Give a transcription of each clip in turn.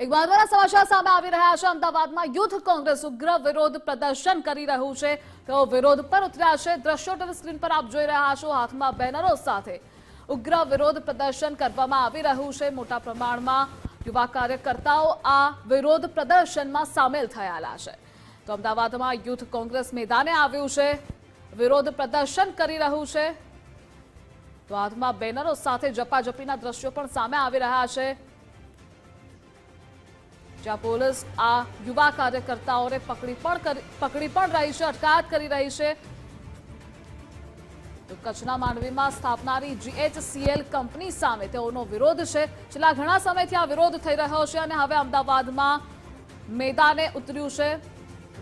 એક મહત્વના સમાચાર સામે આવી રહ્યા છે. અમદાવાદમાં યુથ કોંગ્રેસ ઉગ્ર વિરોધ પ્રદર્શન કરી રહ્યું છે. તેઓ વિરોધ પર ઉતર્યા છે. દ્રશ્યો ટીવી સ્ક્રીન પર આપ જોઈ રહ્યા છો હાથમાં બેનરો સાથે. ઉગ્ર વિરોધ પ્રદર્શન કરવામાં આવી રહ્યું છે. મોટા પ્રમાણમાં યુવા કાર્યકર્તાઓ આ વિરોધ પ્રદર્શનમાં સામેલ થયેલા છે. તો અમદાવાદમાં યુથ કોંગ્રેસ મેદાને આવ્યું છે. વિરોધ પ્રદર્શન કરી રહ્યું છે. તો હાથમાં બેનરો સાથે જપાજપીના દ્રશ્યો પણ સામે આવી રહ્યા છે. જ્યાં પોલીસ આ યુવા કાર્યકર્તાઓને પકડી પણ પકડી પણ રહી છે, અટકાયત કરી રહી છે. તો કચ્છના માંડવીમાં સ્થાપનારી જીએચસીએલ કંપની સામે તેઓનો વિરોધ છે. છેલ્લા ઘણા સમયથી આ વિરોધ થઈ રહ્યો છે અને હવે અમદાવાદમાં મેદાને ઉતર્યું છે.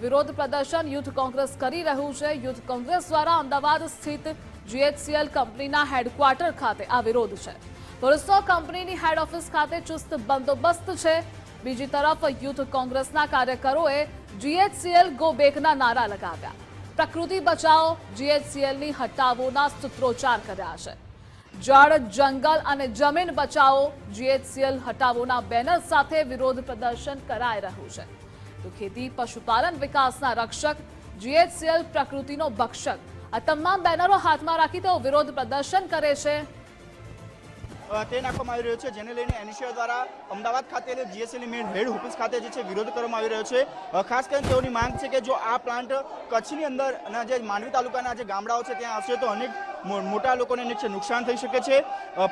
વિરોધ પ્રદર્શન યુથ કોંગ્રેસ કરી રહ્યું છે. યુથ કોંગ્રેસ દ્વારા અમદાવાદ સ્થિત જીએચસીએલ કંપનીના હેડક્વાર્ટર ખાતે આ વિરોધ છે. પોલીસનો કંપનીની હેડ ઓફિસ ખાતે ચુસ્ત બંદોબસ્ત છે. બીજી તરફ યુથ કોંગ્રેસના કાર્યકરોએ જીએચસીએલ ગો બેકના નારા લગાવ્યા. પ્રકૃતિ બચાવો, જીએચસીએલની હટાવોના સૂત્રોચ્ચાર કર્યા છે. જળ, જંગલ અને જમીન બચાવો, જીએચસીએલ હટાવોના બેનર સાથે વિરોધ પ્રદર્શન કરાઈ રહ્યું છે. તો ખેતી, પશુપાલન વિકાસના રક્ષક, જીએચસીએલ પ્રકૃતિનો ભક્ષક. આ તમામ બેનરો હાથમાં રાખી તેઓ વિરોધ પ્રદર્શન કરે છે. તે નાખવામાં આવી રહ્યો છે. જેને લઈને એનએસયુઆઈ દ્વારા અમદાવાદ ખાતે જીએસસીની મેઇન હેડ ઓફિસ ખાતે જે છે વિરોધ કરવામાં આવી રહ્યો છે. ખાસ કરીને તેઓની માંગ છે કે જો આ પ્લાન્ટ કચ્છની અંદર અને જે માંડવી તાલુકાના જે ગામડાઓ છે ત્યાં હશે તો અનેક મોટા લોકોને નુકસાન થઈ શકે છે.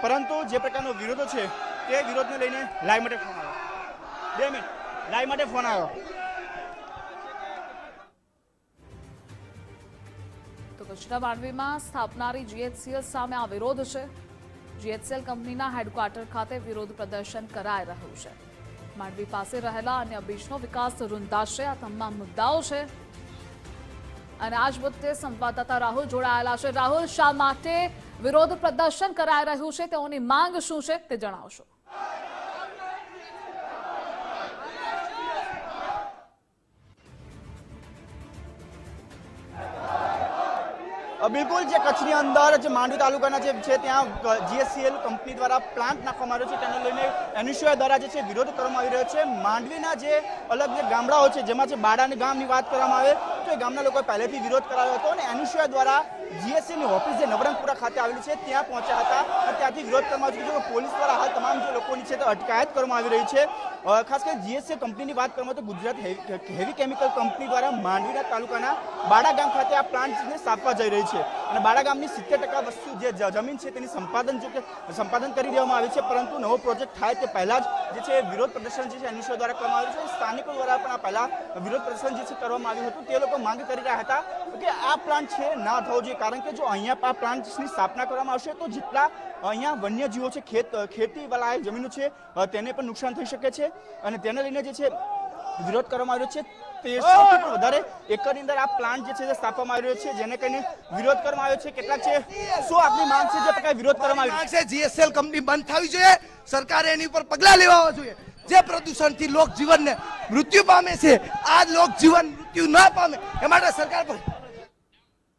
પરંતુ જે પ્રકારનો વિરોધો છે તે વિરોધને લઈને લાઈવ માટે ફોન આવ્યો. બે મિનિટ. લાઈવ માટે ફોન આવ્યો. કચ્છના માંડવીમાં સ્થાપનારી જીએચસીએસ સામે આ વિરોધ છે. જીએચસીએલ કંપનીના હેડક્વાર્ટર ખાતે વિરોધ પ્રદર્શન કરાઈ રહ્યું છે. માંડવી પાસે રહેલા અન્ય બીચનો વિકાસ રૂંધાશે, આ તમામ મુદ્દાઓ છે. અને આજ મુદ્દે સંવાદદાતા રાહુલ જોડાયેલા છે. રાહુલ, શા માટે વિરોધ પ્રદર્શન કરાઈ રહ્યું છે? તેઓની માંગ શું છે? તે જણાવશો. બિલકુલ જે કચ્છની અંદર જે માંડવી તાલુકાના જે છે, ત્યાં જીએસસીએલ કંપની દ્વારા પ્લાન્ટ નાખવામાં આવ્યો છે. તેને લઈને એનએસયુઆઈ દ્વારા જે છે, વિરોધ કરવામાં આવી રહ્યો છે. માંડવીના જે અલગ જે ગામડાઓ છે, જેમાં જે બાડાની ગામની વાત કરવામાં આવે તો ગામના લોકોએ પહેલેથી વિરોધ કરાવ્યો હતો અને એનએસયુઆઈ દ્વારા જીએસસીની ઓફિસ જે નવરંગપુરા ખાતે આવેલી છે, ત્યાં પહોંચ્યા હતા અને ત્યાંથી વિરોધ કરવામાં આવ્યો છે. પોલીસ દ્વારા હાલ તમામ જે લોકોની છે તે અટકાયત કરવામાં આવી રહી છે. ખાસ કરીને જીએસસી કંપનીની વાત કરવામાં તો ગુજરાત હેવી કેમિકલ કંપની દ્વારા માંડવીના તાલુકાના બાડા ગામ ખાતે આ પ્લાન્ટને સ્થાપવા જઈ રહી છે. અને બાડા ગામની સિત્તેર ટકા વસ્તુ જે જમીન છે તેની સંપાદન જો કે, સંપાદન કરી દેવામાં આવી છે, પરંતુ નવો પ્રોજેક્ટ થાય તે પહેલાં જ જે છે વિરોધ પ્રદર્શન જે છે એનએસઓ દ્વારા કરવામાં આવ્યું છે. સ્થાનિકો દ્વારા પણ આ પહેલાં વિરોધ પ્રદર્શન જે છે કરવામાં આવ્યું હતું, તે લોકો માંગ કરી રહ્યા હતા કે આ પ્લાન્ટ છે ના થવો જોઈએ. કારણ કે જો અહીંયા આ પ્લાન્ટની સ્થાપના કરવામાં આવશે તો જેટલા અહીંયા વન્યજીવો છે ખેત ખેતીવાળા જમીનો છે તેને પણ નુકસાન થઈ શકે છે. અને તેને લઈને જે છે વિરોધ કરવામાં આવ્યો છે તેરસોથી પણ વધારે એકરની અંદર આ પ્લાન્ટ જે છે તે સ્થાપવામાં આવ્યો છે જેને કહીને વિરોધ કરવામાં આવ્યો છે. કેટલાક છે શું આપની માંગ છે જે પ્રકારે વિરોધ કરવામાં આવ્યો છે જીએસએલ કંપની બંધ થવી જોઈએ. સરકારે એની ઉપર પગલા લેવા જોઈએ. જે પ્રદૂષણથી લોક જીવનને મૃત્યુ પામે છે, આ લોક જીવન મૃત્યુ ન પામે, એ માટે સરકાર પર